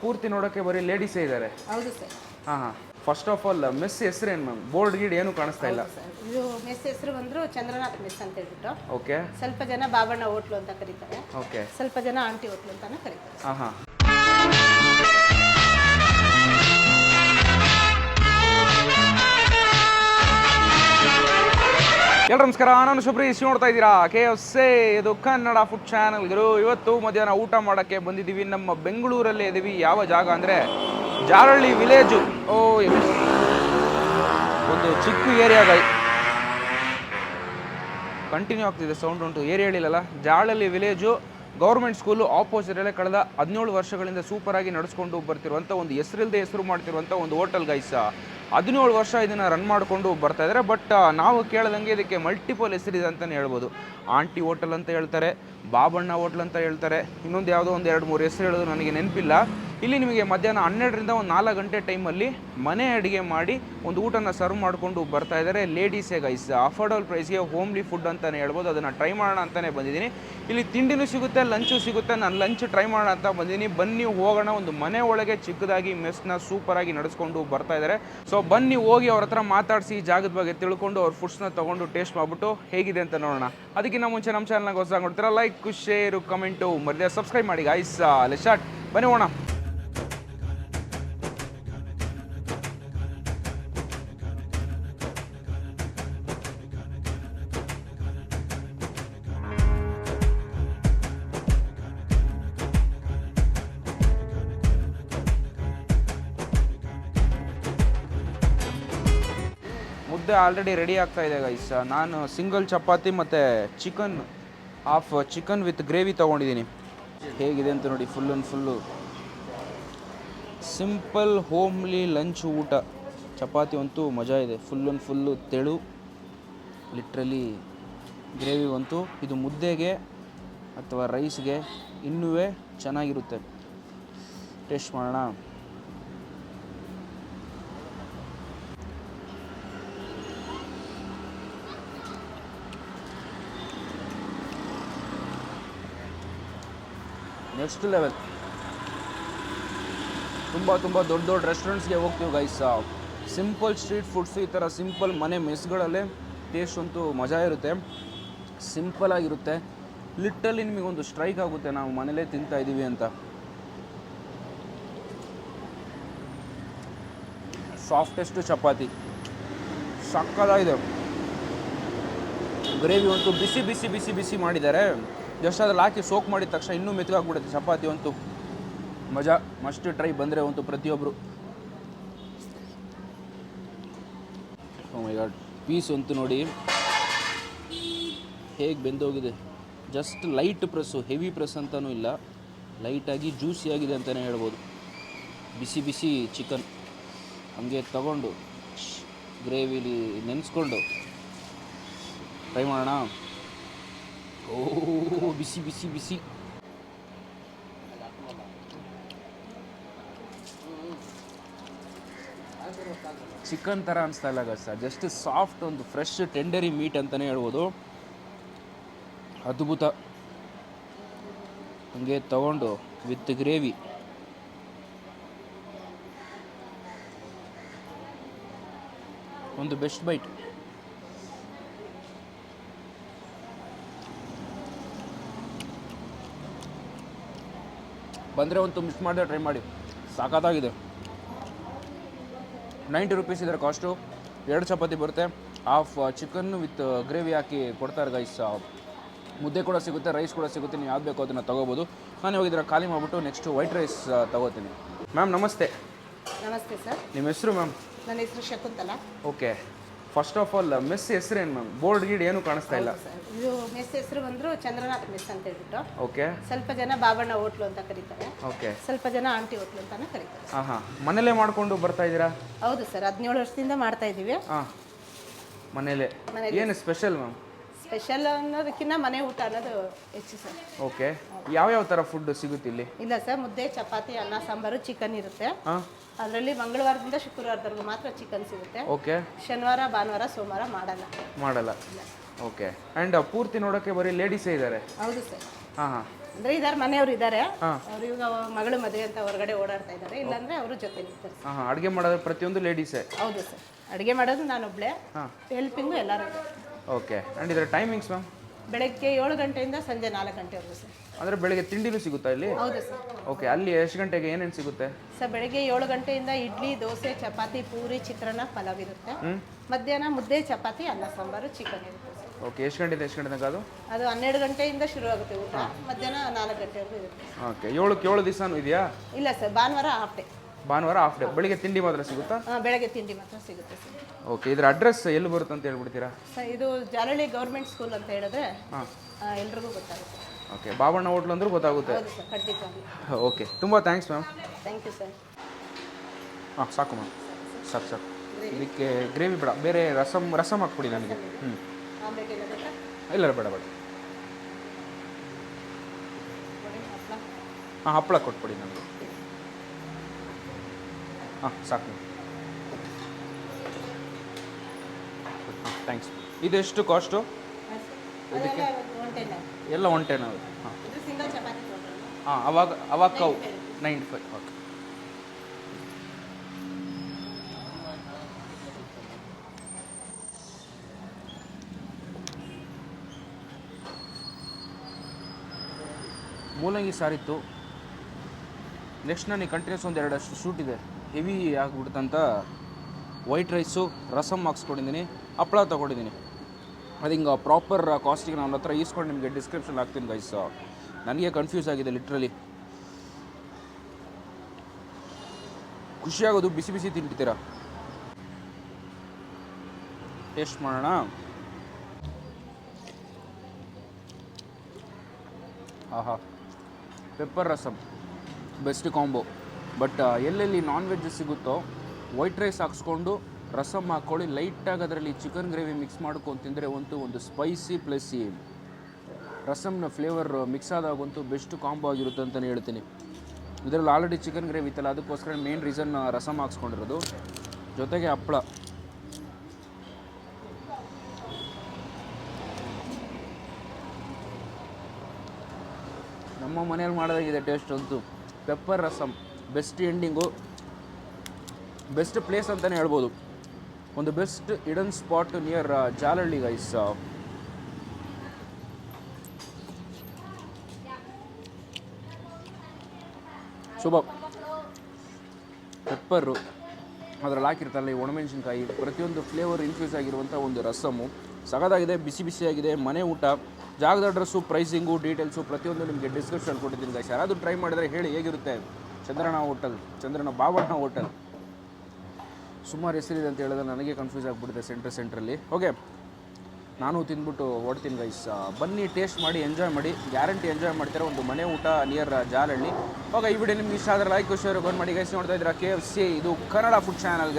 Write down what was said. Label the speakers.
Speaker 1: ಪೂರ್ತಿ ನೋಡೋಕ್ಕೆ ಬರೀ ಲೇಡೀಸೇ ಇದ್ದಾರೆ
Speaker 2: ಹೌದು ಸರ್.
Speaker 1: ಹಾಂ ಹಾಂ. ಫಸ್ಟ್ ಆಫ್ ಆಲ್ ಮೆಸ್ ಹೆಸರೇನು ಮ್ಯಾಮ್ ಬೋರ್ಡ್ ಗೀಡ್ ಏನು ಕಾಣಿಸ್ತಾ ಇಲ್ಲ?
Speaker 2: ಇದು ಮೆಸ್ ಹೆಸರು ಬಂದ್ರು ಚಂದ್ರನಾಥ್ ಮೆಸ್ ಅಂತ ಹೇಳ್ಬಿಟ್ಟು.
Speaker 1: ಓಕೆ
Speaker 2: ಸ್ವಲ್ಪ ಜನ ಬಾಬಣ್ಣ ಹೋಟ್ಲು ಅಂತ ಕರೀತಾರೆ.
Speaker 1: ಓಕೆ
Speaker 2: ಸ್ವಲ್ಪ ಜನ ಆಂಟಿ ಹೋಟ್ಲು ಅಂತಾನೆ ಕರೀತಾರೆ.
Speaker 1: ಹಾಂ ಹಾಂ. ಎಲ್ರು ನಮಸ್ಕಾರ, ನಾನು ಶುಭ್ರೀಶ್ ನೋಡ್ತಾ ಇದ್ದೀರಾ? ಕೆ ಎಫ್ ಇದು ಕನ್ನಡ ಫುಡ್ ಚಾನಲ್ ಗುರು ಇವತ್ತು ಮಧ್ಯಾಹ್ನ ಊಟ ಮಾಡೋಕ್ಕೆ ಬಂದಿದ್ದೀವಿ. ನಮ್ಮ ಬೆಂಗಳೂರಲ್ಲೇ ಇದ್ದೀವಿ ಯಾವ ಜಾಗ ಅಂದರೆ ಜಾರಳ್ಳಿ ವಿಲೇಜು ಓ? ಒಂದು ಚಿಕ್ಕ ಏರಿಯಾದ ಕಂಟಿನ್ಯೂ ಆಗ್ತಿದೆ ಸೌಂಡ್ ಉಂಟು. ಏರಿಯಾ ಹೇಳಿಲ್ಲಲ್ಲ? ಜಾರಳ್ಳಿ ವಿಲೇಜು ಗೌರ್ಮೆಂಟ್ ಸ್ಕೂಲು ಆಪೋಸಿಟಲ್ಲೇ ಕಳೆದ ಹದಿನೇಳು ವರ್ಷಗಳಿಂದ ಸೂಪರಾಗಿ ನಡೆಸ್ಕೊಂಡು ಬರ್ತಿರುವಂಥ ಒಂದು ಹೆಸರಿಲ್ಲದೆ ಹೆಸರು ಮಾಡ್ತಿರುವಂಥ ಒಂದು ಹೋಟೆಲ್ ಗೈಸ ಹದಿನೇಳು ವರ್ಷ ಇದನ್ನು ರನ್ ಮಾಡಿಕೊಂಡು ಬರ್ತಾ ಇದ್ದಾರೆ ಬಟ್ ನಾವು ಕೇಳ್ದಂಗೆ ಇದಕ್ಕೆ ಮಲ್ಟಿಪಲ್ ಹೆಸರಿದೆ ಅಂತಲೇ ಹೇಳ್ಬೋದು. ಆಂಟಿ ಹೋಟೆಲ್ ಅಂತ ಹೇಳ್ತಾರೆ, ಬಾಬಣ್ಣ ಹೋಟ್ಲ್ ಅಂತ ಹೇಳ್ತಾರೆ, ಇನ್ನೊಂದು ಯಾವುದೋ ಒಂದು ಎರಡು ಮೂರು ಹೆಸರು ಹೇಳೋದು ನನಗೆ ನೆನಪಿಲ್ಲ. ಇಲ್ಲಿ ನಿಮಗೆ ಮಧ್ಯಾಹ್ನ ಹನ್ನೆರಡರಿಂದ ಒಂದು ನಾಲ್ಕು ಗಂಟೆ ಟೈಮಲ್ಲಿ ಮನೆ ಅಡುಗೆ ಮಾಡಿ ಒಂದು ಊಟನ ಸರ್ವ್ ಮಾಡಿಕೊಂಡು ಬರ್ತಾ ಇದ್ದಾರೆ. ಲೇಡೀಸೇ ಗೈಸ್ ಅಫೋರ್ಡಬಲ್ ಪ್ರೈಸ್ಗೆ ಹೋಮ್ಲಿ ಫುಡ್ ಅಂತಲೇ ಹೇಳ್ಬೋದು. ಅದನ್ನು ಟ್ರೈ ಮಾಡೋಣ ಅಂತಲೇ ಬಂದಿದ್ದೀನಿ. ಇಲ್ಲಿ ತಿಂಡಿನೂ ಸಿಗುತ್ತೆ ಲಂಚು ಸಿಗುತ್ತೆ. ನಾನು ಲಂಚ್ ಟ್ರೈ ಮಾಡೋಣ ಅಂತ ಬಂದಿದ್ದೀನಿ. ಬನ್ನಿ, ಹೋಗೋಣ. ಒಂದು ಮನೆ ಒಳಗೆ ಚಿಕ್ಕದಾಗಿ ಮೆಸ್ನ ಸೂಪರಾಗಿ ನಡೆಸ್ಕೊಂಡು ಬರ್ತಾ ಇದ್ದಾರೆ. ಸೊ ಬನ್ನಿ, ಹೋಗಿ ಅವ್ರ ಹತ್ರ ಮಾತಾಡಿಸಿ ಜಾಗದ ಬಗ್ಗೆ ತಿಳ್ಕೊಂಡು ಅವ್ರ ಫುಡ್ಸ್ನ ತೊಗೊಂಡು ಟೇಸ್ಟ್ ಮಾಡಿಬಿಟ್ಟು ಹೇಗಿದೆ ಅಂತ ನೋಡೋಣ. ಅದಕ್ಕಿಂತ ಮುಂಚೆ ನಮ್ಮ ಚಾನಲ್ನಾಗ ಹೊಸ ನೋಡ್ತೀರಾ ಲೈಕ್ ಶೇರು ಕಮೆಂಟು ಮರ್ಯಾದೆ ಸಬ್ಸ್ಕ್ರೈಬ್ ಮಾಡಿ ಗಾಯ್ಸ್ ಶಾರ್ಟ್ ಬನ್ನಿ, ಹೋಗೋಣ. ಮುದ್ದೆ ಆಲ್ರೆಡಿ ರೆಡಿ ಆಗ್ತಾ ಇದೆ ಗೈಸ್ ನಾನು ಸಿಂಗಲ್ ಚಪಾತಿ ಮತ್ತು chicken half chicken with gravy ತೊಗೊಂಡಿದ್ದೀನಿ. ಹೇಗಿದೆ ಅಂತ ನೋಡಿ full and full simple homely lunch ಊಟ. ಚಪಾತಿ ಅಂತೂ ಮಜಾ ಇದೆ. ಫುಲ್ ಅಂಡ್ ಫುಲ್ಲು ತೆಳು ಲಿಟ್ರಲಿ ಗ್ರೇವಿ ಅಂತೂ ಇದು ಮುದ್ದೆಗೆ ಅಥವಾ ರೈಸ್ಗೆ ಇನ್ನೂ ಚೆನ್ನಾಗಿರುತ್ತೆ. ಟೇಸ್ಟ್ ಮಾಡೋಣ. ನೆಕ್ಸ್ಟ್ ಲೆವೆಲ್ ತುಂಬ ತುಂಬ ದೊಡ್ಡ ದೊಡ್ಡ ರೆಸ್ಟೋರೆಂಟ್ಸ್ಗೆ ಹೋಗ್ತೀವಿ ಗೈಸ್ ಸಿಂಪಲ್ ಸ್ಟ್ರೀಟ್ ಫುಡ್ಸ್ ಈ ಥರ ಸಿಂಪಲ್ ಮನೆ ಮೆಸ್ಗಳಲ್ಲೇ ಟೇಸ್ಟ್ ಅಂತೂ ಮಜಾ ಇರುತ್ತೆ. ಸಿಂಪಲ್ ಆಗಿರುತ್ತೆ. ಲಿಟ್ಟಲ್ಲಿ ನಿಮಗೊಂದು ಸ್ಟ್ರೈಕ್ ಆಗುತ್ತೆ. ನಾವು ಮನೇಲೇ ತಿಂತಾ ಇದ್ದೀವಿ ಅಂತ. ಸಾಫ್ಟೆಸ್ಟ್ ಚಪಾತಿ. ಸಕ್ಕದಾಗಿದೆ ಗ್ರೇವಿ ಅಂತೂ ಬಿಸಿ ಬಿಸಿ ಬಿಸಿ ಬಿಸಿ ಮಾಡಿದ್ದಾರೆ. ಜಸ್ಟ್ ಅದ್ರಲ್ಲಿ ಹಾಕಿ ಸೋಕ್ ಮಾಡಿದ ತಕ್ಷಣ ಇನ್ನೂ ಮೆತ್ತಗಾಗ್ಬಿಡುತ್ತೆ ಚಪಾತಿ ಅಂತೂ ಮಜಾ. ಮಸ್ಟ್ ಟ್ರೈ ಬಂದರೆ ಅಂತೂ ಪ್ರತಿಯೊಬ್ಬರು ಗಾಡ್ ಪೀಸ್ ಅಂತೂ ನೋಡಿ. ಹೇಗೆ ಬೆಂದೋಗಿದೆ. Just light press heavy press ಅಂತಲೂ ಇಲ್ಲ. ಲೈಟಾಗಿ ಜ್ಯೂಸಿಯಾಗಿದೆ ಅಂತಲೇ ಹೇಳ್ಬೋದು. ಬಿಸಿ ಬಿಸಿ ಚಿಕನ್ ಹಂಗೆ ತಗೊಂಡು ಗ್ರೇವಿಲಿ ನೆನೆಸ್ಕೊಂಡು. ಟ್ರೈ ಮಾಡೋಣ. ಓ ಬಿಸಿ ಬಿಸಿ ಬಿಸಿ ಚಿಕನ್ ಥರ ಅನಿಸ್ತಾ ಇಲ್ಲ ಸರ್ ಜಸ್ಟ್ ಸಾಫ್ಟ್ ಒಂದು ಫ್ರೆಶ್ ಟೆಂಡರಿ ಮೀಟ್ ಅಂತಲೇ ಹೇಳ್ಬೋದು. ಅದ್ಭುತ. ಹಂಗೆ ತಗೊಂಡು ವಿತ್ ಗ್ರೇವಿ ಒಂದು ಬೆಸ್ಟ್ ಬೈಟ್ ಬಂದರೆ ಒಂದು ಮಿಸ್ ಮಾಡಿದೆ ಟ್ರೈ ಮಾಡಿ. ಸಾಕಾಗಿದೆ ನೈಂಟಿ ರುಪೀಸ್ ಇದರ ಕಾಸ್ಟು ಎರಡು ಚಪಾತಿ ಬರುತ್ತೆ. ಹಾಫ್ ಚಿಕನ್ ವಿತ್ ಗ್ರೇವಿ ಹಾಕಿ ಕೊಡ್ತಾರೆ ಗೈಸ್ ಮುದ್ದೆ ಕೂಡ ಸಿಗುತ್ತೆ ರೈಸ್ ಕೂಡ ಸಿಗುತ್ತೆ. ನೀವು ಯಾವ್ದು ಬೇಕು ಅದನ್ನು ತೊಗೋಬೋದು. ನಾನು ಇವಾಗ ಇದರ ಖಾಲಿ ಮಾಡಿಬಿಟ್ಟು ನೆಕ್ಸ್ಟ್ ವೈಟ್ ರೈಸ್ ತಗೋತೀನಿ. ಮ್ಯಾಮ್ ನಮಸ್ತೆ.
Speaker 2: ನಮಸ್ತೆ ಸರ್.
Speaker 1: ನಿಮ್ಮ ಹೆಸರು ಮ್ಯಾಮ್
Speaker 2: ನನ್ನ ಹೆಸರು Shakuntala.
Speaker 1: Okay first of all mess ಏನು ಮ್ಯಾಮ್ ಬೋರ್ಡ್ ಗೀಡ್ ಏನು ಕಾಣಿಸ್ತಾ ಇಲ್ಲ.
Speaker 2: ಇದು ಮೆಸ್ ಹೆಸರು ಬಂದ್ರು ಚಂದ್ರನಾಥ್ ಮೆಸ್ ಅಂತ ಹೇಳ್ಬಿಟ್ಟು.
Speaker 1: ಓಕೆ.
Speaker 2: ಸ್ವಲ್ಪ ಜನ ಬಾಬಣ್ಣ ಹೋಟ್ಲು ಅಂತ ಕರೀತಾರೆ.
Speaker 1: ಓಕೆ.
Speaker 2: ಸ್ವಲ್ಪ ಜನ ಆಂಟಿ ಹೋಟ್ಲು ಅಂತಾನೆ ಕರೀತಾರೆ.
Speaker 1: ಹಾಂ ಹಾಂ ಮನೇಲೇ ಮಾಡಿಕೊಂಡು ಬರ್ತಾ ಇದ್ದೀರಾ?
Speaker 2: ಹೌದು ಸರ್ ಹದಿನೇಳು ವರ್ಷದಿಂದ ಮಾಡ್ತಾ ಇದ್ದೀವಿ.
Speaker 1: ಹಾಂ ಮನೇಲೆ. ಏನು ಸ್ಪೆಷಲ್ ಮ್ಯಾಮ್?
Speaker 2: ಸ್ಪೆಷಲ್ ಅನ್ನೋದಕ್ಕಿಂತ ಮನೆ ಊಟ ಅನ್ನೋದು ಹೆಚ್ಚು ಸರ್.
Speaker 1: ಓಕೆ. ಯಾವ್ಯಾವ ಥರ ಫುಡ್ ಸಿಗುತ್ತೆ ಇಲ್ಲಿ?
Speaker 2: ಇಲ್ಲ ಸರ್ ಮುದ್ದೆ ಚಪಾತಿ ಅನ್ನ ಸಾಂಬಾರು ಚಿಕನ್ ಇರುತ್ತೆ.
Speaker 1: ಹಾಂ
Speaker 2: ಅದರಲ್ಲಿ ಮಂಗಳವಾರದಿಂದ ಶುಕ್ರವಾರದವರೆಗೂ ಮಾತ್ರ ಚಿಕನ್ ಸಿಗುತ್ತೆ.
Speaker 1: ಓಕೆ.
Speaker 2: ಶನಿವಾರ ಭಾನುವಾರ ಸೋಮವಾರ ಮಾಡಲ್ಲ.
Speaker 1: ಮಾಡಲ್ಲ. ಓಕೆ ಆ್ಯಂಡ್ ಪೂರ್ತಿ ನೋಡೋಕ್ಕೆ ಬರೀ ಲೇಡೀಸೇ ಇದ್ದಾರೆ
Speaker 2: ಹೌದು ಸರ್.
Speaker 1: ಹಾಂ ಹಾಂ.
Speaker 2: ಅಂದ್ರೆ ಇದಾರೆ ಮನೆಯವರು ಇದ್ದಾರೆ. ಅವ್ರು ಇವಾಗ ಮಗಳು ಮದುವೆ ಅಂತ ಹೊರಗಡೆ ಓಡಾಡ್ತಾ ಇದ್ದಾರೆ ಇಲ್ಲಾಂದ್ರೆ ಅವರು ಜೊತೆ ಇರ್ತಾರೆ.
Speaker 1: ಹಾಂ ಹಾಂ. ಅಡುಗೆ ಮಾಡೋದು ಪ್ರತಿಯೊಂದು ಲೇಡೀಸೇ
Speaker 2: ಹೌದು ಸರ್. ಅಡುಗೆ ಮಾಡೋದು ನಾನೊಬ್ಳೆ.
Speaker 1: ಹಾಂ.
Speaker 2: ಹೆಲ್ಪಿಂಗು ಎಲ್ಲರೂ.
Speaker 1: ಓಕೆ ಆ್ಯಂಡ್ ಇದರ ಟೈಮಿಂಗ್ಸ್ ಮ್ಯಾಮ್
Speaker 2: ಬೆಳಗ್ಗೆ ಏಳು ಗಂಟೆಯಿಂದ ಸಂಜೆ ನಾಲ್ಕು ಗಂಟೆವರೆಗೂ ಸರ್.
Speaker 1: ಅಂದರೆ ಬೆಳಗ್ಗೆ ತಿಂಡಿನೂ ಸಿಗುತ್ತಾ ಇಲ್ಲಿ?
Speaker 2: ಹೌದು ಸರ್.
Speaker 1: ಓಕೆ ಅಲ್ಲಿ ಎಷ್ಟು ಗಂಟೆಗೆ ಏನೇನು ಸಿಗುತ್ತೆ?
Speaker 2: ಸರ್ ಬೆಳಗ್ಗೆ ಏಳು ಗಂಟೆಯಿಂದ ಇಡ್ಲಿ ದೋಸೆ ಚಪಾತಿ ಪೂರಿ ಚಿತ್ರಾನ್ನ ಪಲಾವ್ ಇರುತ್ತೆ. ಮಧ್ಯಾಹ್ನ ಮುದ್ದೆ ಚಪಾತಿ ಅನ್ನ ಸಾಂಬಾರು ಚಿಕನ್ ಇರುತ್ತೆ.
Speaker 1: ಓಕೆ ಎಷ್ಟು ಗಂಟೆಯಿಂದ ಎಷ್ಟು ಗಂಟೆ ತನಕ ಅದು?
Speaker 2: ಅದು ಹನ್ನೆರಡು ಗಂಟೆಯಿಂದ ಶುರು ಆಗುತ್ತೆ ಊಟ. ಮಧ್ಯಾಹ್ನ ನಾಲ್ಕು ಗಂಟೆವರೆಗೂ ಇರುತ್ತೆ.
Speaker 1: ಓಕೆ ಏಳಕ್ಕೆ ಏಳು ದಿವಸನೂ ಇದೆಯಾ?
Speaker 2: ಇಲ್ಲ ಸರ್ ಭಾನುವಾರ ಹಾಫ್ ಡೇ
Speaker 1: ಭಾನುವಾರ ಹಾಫ್ ಡೇ ಬೆಳಿಗ್ಗೆ ತಿಂಡಿ ಮಾತ್ರ ಸಿಗುತ್ತಾ?
Speaker 2: ಬೆಳಗ್ಗೆ ತಿಂಡಿ ಮಾತ್ರ ಸಿಗುತ್ತೆ ಸರ್.
Speaker 1: ಓಕೆ ಇದರ ಅಡ್ರೆಸ್ ಎಲ್ಲಿ ಬರುತ್ತೆ ಅಂತ ಹೇಳ್ಬಿಡ್ತೀರಾ?
Speaker 2: ಸರ್ ಇದು ಜಾಲಹಳ್ಳಿ ಗೌರ್ಮೆಂಟ್ ಸ್ಕೂಲ್ ಅಂತ ಹೇಳಿದ್ರೆ
Speaker 1: ಹಾಂ.
Speaker 2: ಎಲ್ರಿಗೂ ಗೊತ್ತಾಗುತ್ತೆ.
Speaker 1: ಓಕೆ ಬಾಬಣ್ಣ ಹೋಟ್ಲ್ ಅಂದ್ರೂ ಗೊತ್ತಾಗುತ್ತೆ.
Speaker 2: ಹೌದು ಸರ್ ಖಂಡಿತ
Speaker 1: ಓಕೆ ತುಂಬ thanks ma'am
Speaker 2: thank you sir
Speaker 1: ಹಾಂ ಸಾಕು ಮ್ಯಾಮ್ ಸಾಕು ಸಾಕು ಇದಕ್ಕೆ ಗ್ರೇವಿ ಬೇಡ ಬೇರೆ ರಸಮ್ ರಸಮ್ ಹಾಕ್ಬಿಡಿ ನನಗೆ. ಹ್ಞೂ ಇಲ್ಲ ಬೇಡ ಬೇಡ. ಹಾಂ ಹಪ್ಪಳ ಕೊಟ್ಬಿಡಿ ನನಗೆ ಹಾಂ ಸಾಕು. ಹಾಂ ಥ್ಯಾಂಕ್ಸ್ ಇದೆಷ್ಟು ಕಾಸ್ಟು
Speaker 2: ಇದಕ್ಕೆ?
Speaker 1: ಎಲ್ಲ ಒನ್ ಟೆನ್ ಹಾಂ. ಹಾಂ ಅವಾಗ ಅವಾಗ ಕೌ ನೈಂಟಿ ಫೈವ್ ಓಕೆ ಮೂಲಂಗಿ ಸಾರಿತ್ತು. ನೆಕ್ಸ್ಟ್ ನನಗೆ ಕಂಟಿನ್ಯೂಸ್ ಒಂದು ಎರಡಷ್ಟು ಶೂಟ್ ಇದೆ. ಹೆವಿ ಆಗಿಬಿಡ್ತಂತ ವೈಟ್ ರೈಸು ರಸಮ್ ಹಾಕ್ಸ್ಕೊಂಡಿದ್ದೀನಿ ಹಪ್ಪಳ ತೊಗೊಂಡಿದ್ದೀನಿ. ಅದು ಹಿಂಗೆ ಪ್ರಾಪರ್ ಕಾಸ್ಟಿಗೆ ನಾನು ಹತ್ರ ಈಸ್ಕೊಂಡು ನಿಮಗೆ ಡಿಸ್ಕ್ರಿಪ್ಷನ್ ಹಾಕ್ತೀನಿ ಗೈಸ್ ನನಗೆ ಕನ್ಫ್ಯೂಸ್ ಆಗಿದೆ ಲಿಟ್ರಲಿ ಖುಷಿಯಾಗೋದು ಬಿಸಿ ಬಿಸಿ ತಿಂತೀರಾ ಟೇಸ್ಟ್ ಮಾಡೋಣ. ಆಹಾ. Pepper rasam best combo but ಎಲ್ಲೆಲ್ಲಿ ನಾನ್ ವೆಜ್ ಸಿಗುತ್ತೋ ವೈಟ್ ರೈಸ್ ಹಾಕ್ಸ್ಕೊಂಡು ರಸಮ್ ಹಾಕ್ಕೊಳ್ಳಿ ಲೈಟಾಗಿ ಅದರಲ್ಲಿ ಚಿಕನ್ ಗ್ರೇವಿ ಮಿಕ್ಸ್ ಮಾಡ್ಕೊಂಡು ತಿಂದರೆ ಒಂದು ಒಂದು ಸ್ಪೈಸಿ ಪ್ಲಸ್ ಈ ರಸಮ್ನ ಫ್ಲೇವರ್ ಮಿಕ್ಸ್ ಆದಾಗಂತೂ ಬೆಸ್ಟ್ ಕಾಂಬೋ ಆಗಿರುತ್ತೆ ಅಂತಲೇ ಹೇಳ್ತೀನಿ. ಇದರಲ್ಲಿ ಆಲ್ರೆಡಿ ಚಿಕನ್ ಗ್ರೇವಿ ಇತ್ತಲ್ಲ, ಅದಕ್ಕೋಸ್ಕರ ಮೇನ್ ರೀಸನ್ ರಸಮ್ ಹಾಕ್ಸ್ಕೊಂಡಿರೋದು. ಜೊತೆಗೆ ಹಪ್ಪಳ. ನಮ್ಮ ಮನೇಲಿ ಮಾಡೋದಾಗಿದೆ ಟೇಸ್ಟ್ ಅಂತೂ. Pepper rasam best ending best place ಅಂತಲೇ ಹೇಳ್ಬೋದು. ಒಂದು best ಇಡನ್ spot near Jalahalli guys Shubha. Pepper ಅದರಲ್ಲಿ ಹಾಕಿರ್ತಾರಲ್ಲ ಈ ಒಣಮೆಣಸಿನ್ಕಾಯಿ. ಪ್ರತಿಯೊಂದು ಫ್ಲೇವರ್ ಇನ್ಫ್ಯೂಸ್ ಆಗಿರುವಂಥ ಒಂದು ರಸಮು. ಸಗದಾಗಿದೆ, ಬಿಸಿ ಬಿಸಿಯಾಗಿದೆ, ಮನೆ ಊಟ. ಜಾಗದ ಅಡ್ರೆಸ್ಸು ಪ್ರೈಸಿಂಗು ಡೀಟೇಲ್ಸು ಪ್ರತಿಯೊಂದು ನಿಮಗೆ ಡಿಸ್ಕ್ರಿಪ್ಷನ್ ಕೊಟ್ಟಿದ್ದೀನಿ ಗೈಸ್ ಯಾರಾದರೂ ಟ್ರೈ ಮಾಡಿದರೆ ಹೇಳಿ ಹೇಗಿರುತ್ತೆ. ಚಂದ್ರನ ಹೋಟೆಲ್ ಚಂದ್ರನ ಬಾವಣ್ಣ ಹೋಟೆಲ್ ಸುಮಾರು ಹೆಸರಿದೆ ಅಂತ ಹೇಳಿದ್ರೆ ನನಗೆ ಕನ್ಫ್ಯೂಸ್ ಆಗಿಬಿಡುತ್ತೆ ಸೆಂಟ್ರ್ ಸೆಂಟ್ರಲ್ಲಿ ಓಕೆ ನಾನು ತಿಂದ್ಬಿಟ್ಟು ಓಡ್ತೀನಿ ಗೈಸ್ ಬನ್ನಿ ಟೇಸ್ಟ್ ಮಾಡಿ ಎಂಜಾಯ್ ಮಾಡಿ. ಗ್ಯಾರಂಟಿ ಎಂಜಾಯ್ ಮಾಡ್ತಾರೆ? ಒಂದು ಮನೆ ಊಟ ನಿಯರ್ ಜಾಲಹಳ್ಳಿ. ಓಕೆ ಈ ವಿಡಿಯೋ ನಿಮ್ಗೆ ಇಷ್ಟ ಆದರೆ ಲೈಕ್ ಶೇರ್ ಮಾಡಿ ಗೈಸ್ ನೋಡ್ತಾ ಇದ್ದೀರಾ? ಕೆ ಎಫ್ ಸಿ ಇದು ಕನ್ನಡ ಫುಡ್ ಚಾನಲ್